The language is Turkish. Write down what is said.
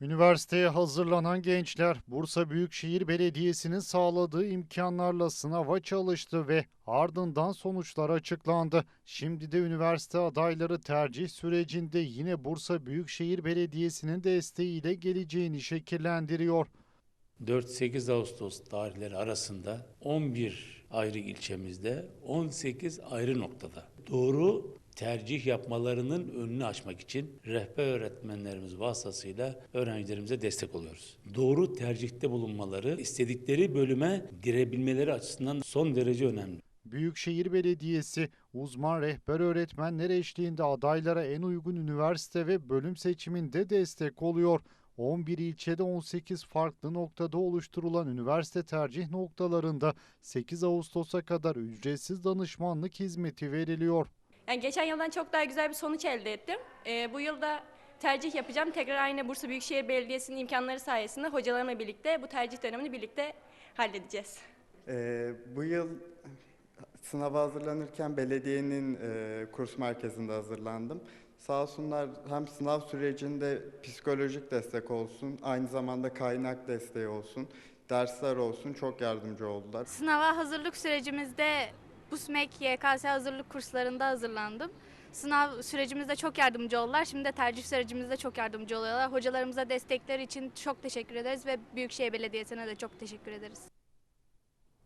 Üniversiteye hazırlanan gençler Bursa Büyükşehir Belediyesi'nin sağladığı imkanlarla sınava çalıştı ve ardından sonuçlar açıklandı. Şimdi de üniversite adayları tercih sürecinde yine Bursa Büyükşehir Belediyesi'nin desteğiyle geleceğini şekillendiriyor. 4-8 Ağustos tarihleri arasında 11 ayrı ilçemizde 18 ayrı noktada doğru tercih yapmalarının önünü açmak için rehber öğretmenlerimiz vasıtasıyla öğrencilerimize destek oluyoruz. Doğru tercihte bulunmaları, istedikleri bölüme girebilmeleri açısından son derece önemli. Büyükşehir Belediyesi uzman rehber öğretmenler eşliğinde adaylara en uygun üniversite ve bölüm seçiminde destek oluyor. 11 ilçede 18 farklı noktada oluşturulan üniversite tercih noktalarında 8 Ağustos'a kadar ücretsiz danışmanlık hizmeti veriliyor. Yani geçen yıldan çok daha güzel bir sonuç elde ettim. Ee, bu yılda tercih yapacağım. Tekrar aynı Bursa Büyükşehir Belediyesi'nin imkanları sayesinde hocalarımla birlikte bu tercih dönemini birlikte halledeceğiz. Ee, bu yıl sınava hazırlanırken belediyenin e, kurs merkezinde hazırlandım. Sağ olsunlar hem sınav sürecinde psikolojik destek olsun, aynı zamanda kaynak desteği olsun, dersler olsun çok yardımcı oldular. Sınava hazırlık sürecimizde BUSMEK, YKS hazırlık kurslarında hazırlandım. Sınav sürecimizde çok yardımcı oldular. Şimdi de tercih sürecimizde çok yardımcı oluyorlar. Hocalarımıza destekleri için çok teşekkür ederiz ve Büyükşehir Belediyesi'ne de çok teşekkür ederiz.